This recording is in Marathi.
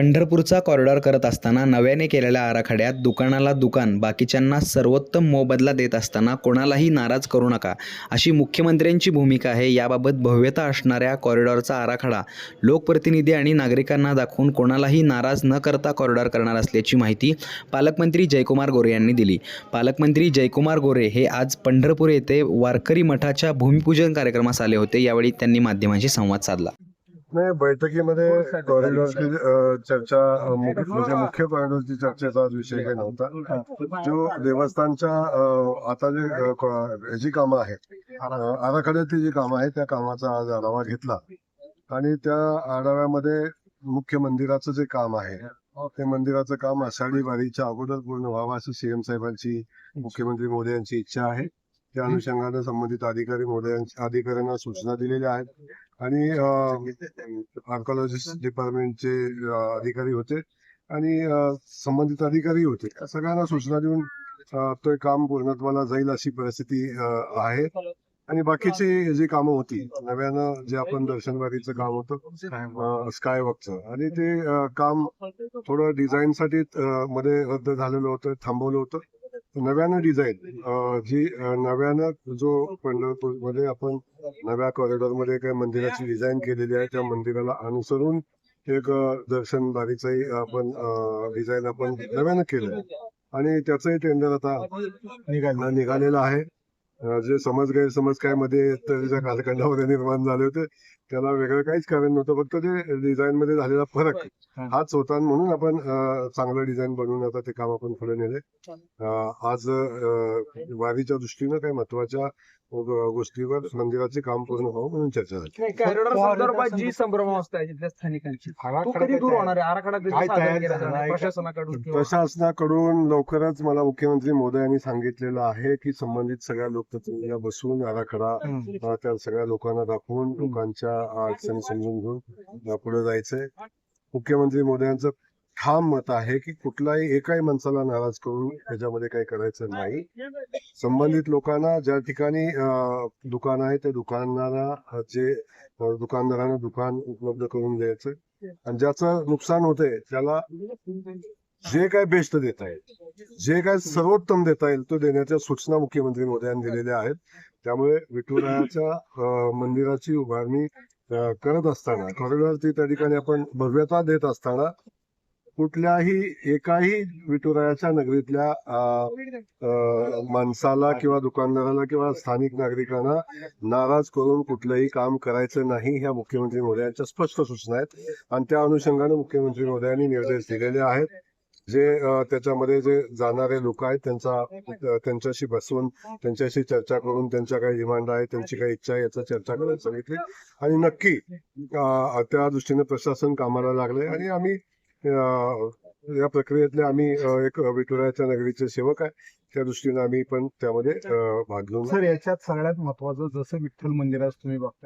पंढरपूरचा कॉरिडॉर करत असताना नव्याने केलेल्या आराखड्यात दुकानाला दुकान बाकीच्यांना सर्वोत्तम मोबदला देत असताना कोणालाही नाराज करू नका अशी मुख्यमंत्र्यांची भूमिका आहे. याबाबत भव्यता असणाऱ्या कॉरिडॉरचा आराखडा लोकप्रतिनिधी आणि नागरिकांना दाखवून कोणालाही नाराज न करता कॉरिडॉर करणार असल्याची माहिती पालकमंत्री जयकुमार गोरे यांनी दिली. पालकमंत्री जयकुमार गोरे हे आज पंढरपूर येथे वारकरी मठाच्या भूमिपूजन कार्यक्रमास आले होते. यावेळी त्यांनी माध्यमांशी संवाद साधला. नाही बैठकीमध्ये कॉरिडॉरची अ, चर्चा मुख्य- म्हणजे मुख्य कॉरिडॉरची चर्चेचा विषय काही नव्हता. जो देवस्थानच्या आता जे ह्याची कामं आहेत आराखड्यातली जी कामं आहेत त्या कामाचा आज आढावा घेतला. आणि त्या आढाव्यामध्ये मुख्य मंदिराचं जे काम आहे ते मंदिराचं काम आषाढी वारीच्या अगोदर पूर्ण व्हावं अशी सीएम साहेबांची मुख्यमंत्री मोदी यांची इच्छा आहे. त्या अनुषंगाने संबंधित अधिकारी मोदयांच्या अधिकाऱ्यांना सूचना दिलेल्या आहेत. आणि आर्कॉलॉजिस्ट डिपार्टमेंटचे अधिकारी होते आणि संबंधित अधिकारी होते. सगळ्यांना सूचना देऊन ते काम पूर्णत्वाला जाईल अशी परिस्थिती आहे. आणि बाकीची जी कामं होती नव्यानं जे आपण दर्शनवारीचं काम होतं स्काय वॉकचं आणि ते काम थोडं डिझाईनसाठी मध्ये रद्द झालेलं होतं थांबवलं होतं. नव्यानं डिझाईन जी नव्यानं जो पंढरपूरमध्ये आपण नव्या कॉरिडोरमध्ये काही मंदिराची डिझाईन केलेली आहे त्या मंदिराला अनुसरून एक दर्शन बारीचाही आपण डिझाईन आपण नव्यानं केलं आणि त्याचंही टेंडर आता निघालेलं आहे. जे समज गैरसमज काय मध्ये त्याच्या कालखंडामध्ये निर्माण झाले होते. त्याला वेगळं काहीच कारण नव्हतं. फक्त ते डिझाईन मध्ये झालेला फरक. हाच होता म्हणून आपण चांगलं डिझाईन बनवून आता ते काम आपण पुढे नेले आज वारीच्या दृष्टीनं काही महत्त्वाच्या गोष्टीवर मंदिराचे काम पूर्ण व्हावं म्हणून चर्चा झाली. नाही कॉरिडॉर संदर्भात जी संभ्रमावस्था आहे तिथल्या स्थानिकांची तो कधी दूर होणार आहे? आराखडा कधी काय सादर तयार केला झाला जाणार आहे? प्रशासनाकडून प्रशासनाकडून लवकरच मला मुख्यमंत्री मोदी यांनी सांगितलेलं आहे की संबंधित सगळ्या लोकप्रतिनिधीला बसून आराखडा त्या सगळ्या लोकांना दाखवून लोकांच्या अडचणी समजून घेऊन पुढे जायचंय. मुख्यमंत्री मोदी यांचं ठाम मत आहे की कुठलाही एकाही माणसाला नाराज करून त्याच्यामध्ये काही करायचं नाही. संबंधित लोकांना ज्या ठिकाणी दुकान आहे त्या दुकानाला जे दुकानदारांना दुकान उपलब्ध करून द्यायचं. आणि ज्याचं नुकसान होतंय त्याला जे काय बेस्ट देता येईल. जे काय सर्वोत्तम देता येईल तो देण्याच्या सूचना मुख्यमंत्री मोदयांनी दिलेल्या आहेत. त्यामुळे विठुरायाच्या मंदिराची उभारणी करत असताना कॉरिडॉरची त्या ठिकाणी आपण भव्यता देत असताना कुठल्याही एकाही विठुरायाच्या नगरीतल्या माणसाला किंवा दुकानदाराला किंवा स्थानिक नागरिकांना नाराज करून कुठलंही काम करायचं नाही ह्या मुख्यमंत्री मोदयांच्या स्पष्ट सूचना आहेत. आणि त्या अनुषंगाने मुख्यमंत्री महोदयांनी निर्देश दिलेले आहेत. जे त्याच्यामध्ये जे जाणारे लोक आहेत त्यांचा त्यांच्याशी बसवून त्यांच्याशी चर्चा करून त्यांच्या काही डिमांड आहे त्यांची काही इच्छा आहे याचा चर्चा करून सांगितली. आणि नक्की त्या दृष्टीने प्रशासन कामाला लागले आणि आम्ही या प्रक्रियेतले आम्ही एक विठुरायाच्या नगरीचे सेवक आहे. त्या दृष्टीने आम्ही पण त्यामध्ये भाग घेऊन सर याच्यात सगळ्यात महत्वाचं जसं विठ्ठल मंदिरात तुम्ही बघता